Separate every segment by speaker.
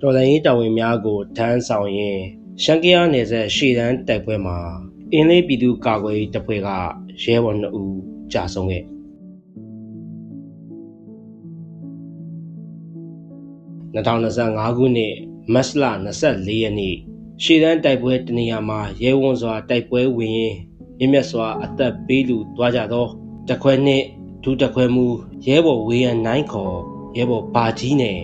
Speaker 1: တော်လိုင်းရေးတာဝန်များကိုထမ်းဆောင်ရင်းရှန်ကယားနယ်စပ်ရှေ့တန်းတိုက်ပွဲမှာအင်းလေးပြည်သူကာကွယ်ရေးတပ်ဖွဲ့ကရဲဘော်2ဦးကြာဆုံးခဲ့2025ခုနှစ်မတ်လ24ရက်နေ့ရှေ့တန်းတိုက်ပွဲတနေရာမှာရဲဝံစွာတိုက်ပွဲဝင်ရင်းမြင့်မြတ်စွာအသက်ပေးလူသွားကြသောတခွဲနှင့်ဒုတခွဲမူရဲဘော်ဝေယံနိုင်ခေါ်ရဲဘော်ပါကြီးနဲ့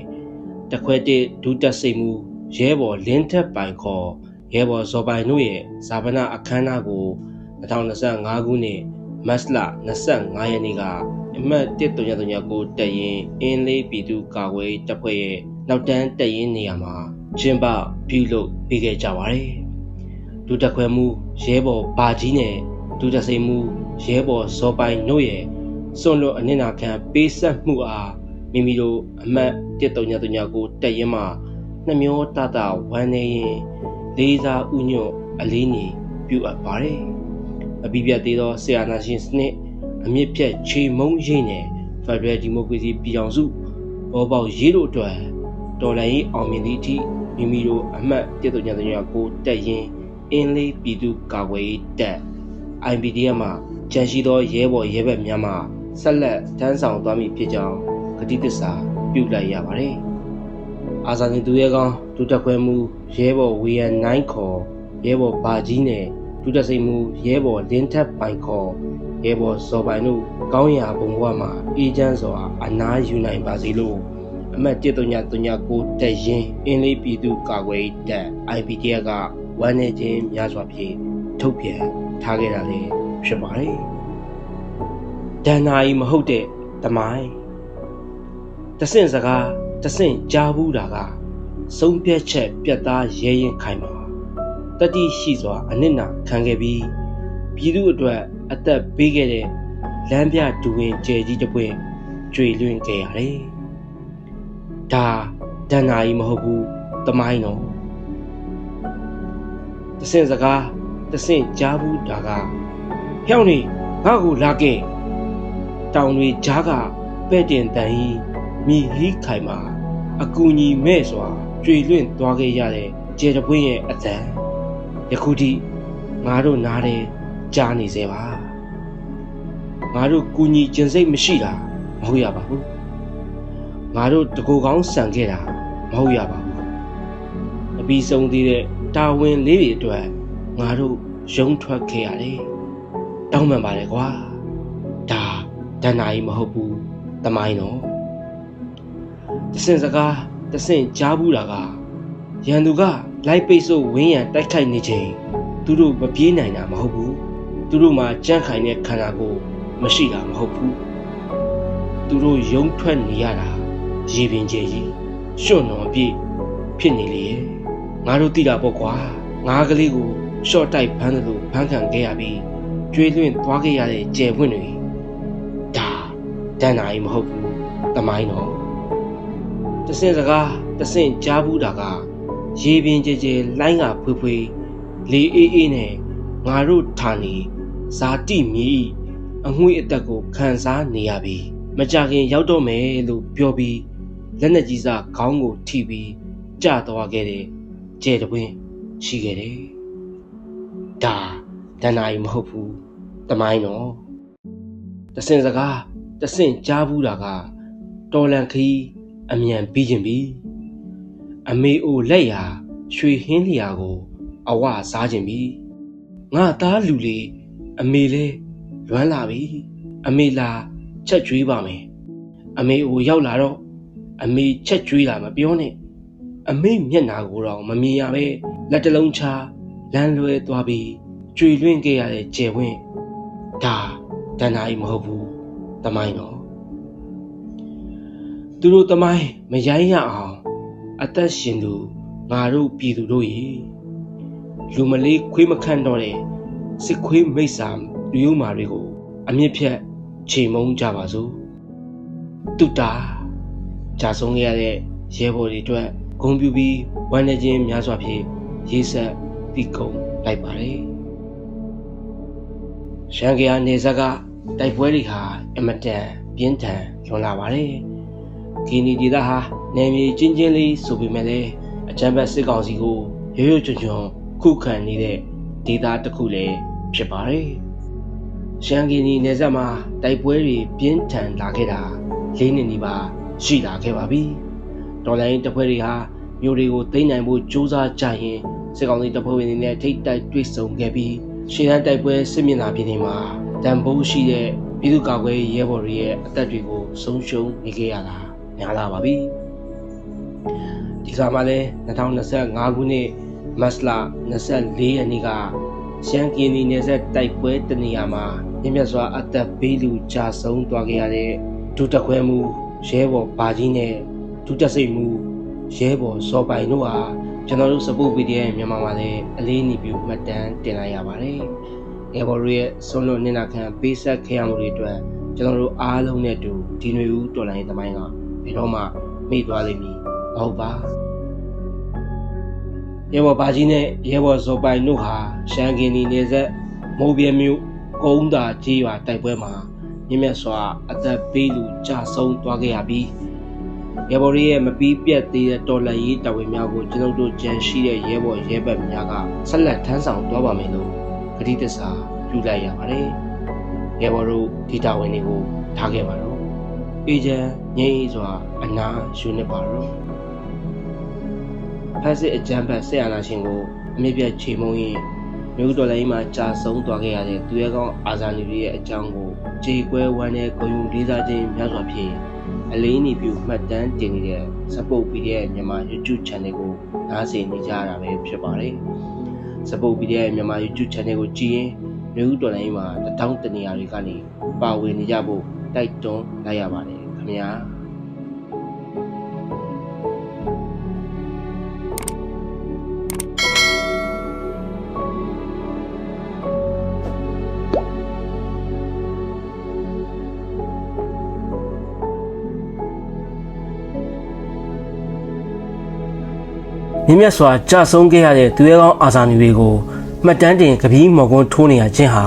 Speaker 1: တခွဲတစ်ဒုတက်စိတ်မူရဲဘော်လင်းထက်ပိုင်ခေါ်ရဲဘော်ဇော်ပိုင်တို့ရဲ့ဇာပနာအခမ်းအနားကို2025ခုနှစ်မတ်လ25ရက်နေ့ကအမှတ်1339ကိုတက်ရင်အင်းလေးပြည်သူကာကွယ်တပ်ဖွဲ့ရဲ့နောက်တန်းတက်ရင်နေရာမှာကျင်းပပြုလုပ်ပေးခဲ့ကြပါတယ်။ဒုတက်ခွဲမှုရဲဘော်ဘာကြီးနဲ့ဒုတက်စိမှုရဲဘော်ဇော်ပိုင်တို့ရဲ့စွန့်လွတ်အနစ်နာခံပေးဆက်မှုအားမိမိတို့အမှတ် 1339ကိုတက်ရင်မှာနှမျောတတဝမ်းနေရင်လေးစားဥညွတ်အလေးနေပြုအပ်ပါတယ်။အပိပြတ်သေးသောဆရာနာရှင်စနစ်အမြင့်ဖြတ်ခြေမုံရင်းနဲ့ Federal Democracy ပြည်အောင်စုပေါ်ပေါက်ရေးတို့အတွက်တော်လှန်ရေးအောင်မြင်သည့်အထိမိမိတို့အမှတ်1339ကိုတက်ရင်အင်းလေးပြည်သူကာကွယ်ရေးတပ် IPDF မှာကြံရှိသောရဲဘော်ရဲဘက်များမှဆက်လက်တန်းဆောင်သွားမည်ဖြစ်ကြောင်းကတိသစ္စာ ပြုလိုက်ရပါတယ်။အာဇာနည်သူရဲကောင်းဒုတက်ခွဲမှုရဲဘော်ဝေယံနိုင်ခေါ်ရဲဘော်ဘာကြီးနဲ့ဒုတက်စိတ်မှုရဲဘော်လင်းထက်ပိုင်ခေါ်ရဲဘော်စော်ပိုင်တို့ကောင်းရာဘုံဘဝမှာအေးချမ်းစွာအနားယူနိုင်ပါစေလို့အမတ်1339တက်ရင်အင်းလေးပြည်သူကာကွယ်တပ် IPTF ကဝမ်းနေခြင်းများစွာဖြင့်ထုတ်ပြန်ထားခဲ့တာလည်းဖြစ်ပါတယ်။ဒဏ္ဍာရီမဟုတ်တဲ့တမိုင်း တဆင့်စကားတဆင့်ကြားဘူးတာကဆုံးဖြတ်ချက်ပြတ်သားရဲရင်ခိုင်ပါတတိရှိစွာအနစ်နာခံခဲ့ပြီးပြည်သူအတွက်အသက်ပေးခဲ့တဲ့လမ်းပြဒူဝင်ကျဲကြီးတစ်ပွင့်ကျွေလွင့်ခဲ့ရတယ်။ဒါဒဏ္ဍာရီမဟုတ်ဘူးတမိုင်းတော့တဆင့်စကားတဆင့်ကြားဘူးဒါကဟျောင်းနေငါ့ကိုလာခဲ့တောင်တွေကြားကပဲ့တင်တန်ဤ မိဟိခိုင်မှာအကူညီမဲ့စွာကျွေလွင့်သွားခဲ့ရတဲ့ကျေတပွင့်ရဲ့အတန်ယခုထိငါတို့နားတယ်ကြားနေစေပါငါတို့ကူညီကျင်စိတ်မရှိတာမဟုတ်ရပါဘူးငါတို့တကူကောင်းဆန်ခဲ့တာမဟုတ်ရပါဘူးအပြီးဆုံးသေးတဲ့တာဝန်လေးတွေအတွက်ငါတို့ရုံထွက်ခဲ့ရတယ်တောင်းပန်ပါတယ်ကွာဒါဒဏ္ဍာရီမဟုတ်ဘူးတမိုင်းတော့ တဆင့်စကားတဆင့်ကြားဘူးတာကရန်သူကလိုက်ပိတ်ဆို့ဝင်းရံတိုက်ခိုက်နေချိန်သူတို့မပြေးနိုင်တာမဟုတ်ဘူးသူတို့မှာကြန့်ခိုင်တဲ့ခန္ဓာကိုယ်မရှိတာမဟုတ်ဘူးသူတို့ယုံထွက်နေရတာရေပင်ကျဲကြီးရွှွန့်တော်ပြည့်ဖြစ်နေလေငါတို့သိတာပေါ့ကွာငါကလေးကိုရှော့တိုက်ဖမ်းတယ်လို့ဖမ်းခံခဲ့ရပြီးကျွေးလွင့်သွားခဲ့ရတဲ့ကျယ်ပွင့်တွေဒါဒဏ္ဍာရီမဟုတ်ဘူးတမိုင်းတော့ တဆင့်စကားတဆင့်ကြားဘူးတာကရေပင်ကြဲကြဲလိုင်းကဖွေးဖွေးလေအေးအေးနဲ့ငါတို့ဌာနေဇာတိမြေအငွေ့အသက်ကိုခံစားနေရပြီမကြခင်ရောက်တော့မယ်လို့ပြောပြီးလက်နက်ကြီးစားခေါင်းကိုထိပြီးကြသွားခဲ့တဲ့ကျဲတပွင့်ရှိခဲ့တယ်ဒါဒဏ္ဍာရီမဟုတ်ဘူးတမိုင်းတော့တဆင်စကားတဆင့်ကြားဘူးတာကတော်လန်ခီး အမြန်ပြီးခြင်းပြီအမေအိုလက်ရာရွှေဟင်းလျာကိုအဝစားခြင်းပြီငါသားလူလေးအမေလဲလွမ်းလာပြီအမေလာချက်ကျွေးပါမယ်အမေအိုရောက်လာတော့အမေချက်ကျွေးတာမပြောနဲ့အမေမျက်နာကိုတော့မမြင်ရပဲလက်တလုံးချလမ်းလွဲသွားပြီးကျွေလွင့်ခဲ့ရတဲ့ကျယ်ဝင့်ဒါတဏှာကြီးမဟုတ်ဘူးတမိုင်းတော့ သူတို့တမိုင်းမရိုင်းရအောင်အသက်ရှင်သူငါတို့ပြည်သူတို့ရေလူမလေးခွေးမခန့်တော့တဲ့စစ်ခွေးမိတ်ဆာလူယုံမာတွေကိုအမြင့်ဖြတ်ချိန်မုံကြပါစို့တုတာကြာဆုံးခဲ့ရတဲ့ရဲဘော်တွေအတွက်ဂုံပြူပြီးဝမ်းနေခြင်းများစွာဖြင့်ရေးဆက်ပြီးကုန်လိုက်ပါတယ်ရှန်ကယာနေဇက်ကတိုက်ပွဲတွေဟာအမတန်ပြင်းထန်လွန်လာပါတယ် ကီနီဒေသဟာနယ်မြေချင်းချင်းလေးဆိုပေမဲ့လည်းအကြမ်းဖက်စစ်ကောင်စီကိုရွရွချွန်ချွန်ခုခံနေတဲ့ဒေသတစ်ခုလည်းဖြစ်ပါတယ်။ရှမ်းကင်းဒီနယ်စပ်မှာတိုက်ပွဲတွေပြင်းထန်လာခဲ့တာ၄နှစ်နီးပါးရှိလာခဲ့ပါပြီ။ဒေါ်လာရင်းတပ်ဖွဲ့တွေဟာမြို့တွေကိုသိမ်းနိုင်ဖို့ကြိုးစားကြရင်စစ်ကောင်စီတပ်ဖွဲ့ဝင်တွေနဲ့ထိတ်တိုက်တွေ့ဆုံခဲ့ပြီးရှေ့တန်းတိုက်ပွဲစစ်မျက်နှာပြင်တွေမှာတန်ဖိုးရှိတဲ့ပြည်သူ့ကာကွယ်ရေးရဲဘော်တွေရဲ့အသက်တွေကိုဆုံးရှုံးနေခဲ့ရတာ များလာပါပြီ။ဒီကမှာလဲ2025ခုနှစ်မတ်လ24ရက်နေ့ကရှမ်းကင်းဒီနယ်စပ်တိုက်ပွဲတနေရာမှာမြင့်မြတ်စွာအသက်ဘေးလူကြာဆုံးသွားခဲ့ရတဲ့ဒုတက်ခွဲမှုရဲဘော်ဘာကြီးနဲ့ဒုတက်စိတ်မှုရဲဘော်စောပိုင်တို့ဟာကျွန်တော်တို့ support PDF မြန်မာမှာလည်းအလေးအနည်းပြုမှတ်တမ်းတင်လိုက်ရပါတယ်။ရဲဘော်တို့ရဲ့ဆွလွန်နေတာခံပေးဆက်ခဲ့ရမှုတွေအတွက်ကျွန်တော်တို့အားလုံးနဲ့တူဒီຫນွေဦးတော်လိုင်းသမိုင်းက ဘယ်တော့မှမေ့သွားလိမ့်မည်မဟုတ်ပါရဲဘော်ဘာကြီးနဲ့ရဲဘော်ဇော်ပိုင်တို့ဟာရှမ်းကင်းဒီနေဆက်မိုးပြဲမြို့ကုန်းသာကြီးရွာတိုက်ပွဲမှာမြင့်မြတ်စွာအသက်ပေးလူကြာဆုံးသွားခဲ့ရပြီးရဲဘော်တွေရဲ့မပြီးပြတ်သေးတဲ့တော်လှန်ရေးတာဝန်များကိုကျွန်ုပ်တို့ကြံရှိတဲ့ရဲဘော်ရဲဘက်များကဆက်လက်ထမ်းဆောင်သွားပါမယ်လို့ကတိသစ္စာပြုလိုက်ရပါတယ်။ရဲဘော်တို့ဒီတာဝန်တွေကိုထားခဲ့ပါတော့။ အေဂျင့်ငြိမ်းစွာအနာယူနေပါတော့။ဖက်စစ်အကြမ်းဖက်ဆက်အာဏာရှင်ကိုအမြင့်ပြတ်ချိန်မုံရင်မြို့တော်လိုင်းမှာကြာဆုံးသွားခဲ့ရတဲ့သူရဲကောင်းအာဇာနည်တွေရဲ့အကြောင်းကိုခြေကွဲဝမ်းနဲ့ဂုဏ်ယူလေးစားခြင်းများစွာဖြင့်အလေးအနည်းပြုမှတ်တမ်းတင်နေတဲ့ support PDF မြန်မာ YouTube channel ကိုနားဆင်နေကြရတာပဲဖြစ်ပါတယ်။ support PDF မြန်မာ YouTube channel ကိုကြည့်ရင်မြို့တော်လိုင်းမှာတထောင်တနေရာတွေကနေပါဝင်နေကြဖို့ တိုက်တွန်းလိုက်ရပါတယ်ခင်ဗျာ။မြင့်မြတ်စွာကြာဆုံးခဲ့ရတဲ့သူရဲကောင်းအာဇာနည်တွေကိုမှတ်တမ်းတင်ကပီးမော်ကွန်းထိုးနေရခြင်းဟာ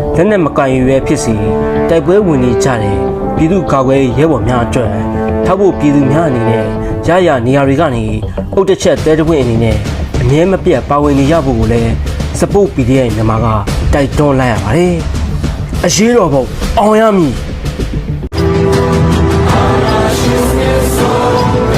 Speaker 1: လက်နက်မကင်ရွယ်ဖြစ်စီတိုက်ပွဲဝင်နေကြတယ်ပြည်သူကာကွယ်ရဲဘော်များအတွက်ထောက်ဖို့ပြည်သူများအနေနဲ့ရရနေရာတွေကနေအုတ်တစ်ချက်တဲတစ်ပွင့်အနေနဲ့အမြဲမပြတ်ပါဝင်နေရဖို့ကိုလည်းစပုတ် PDF မြန်မာကတိုက်တွန်းလိုက်ရပါတယ်အရေးတော်ပုံအောင်ရမည် Our nation's soul.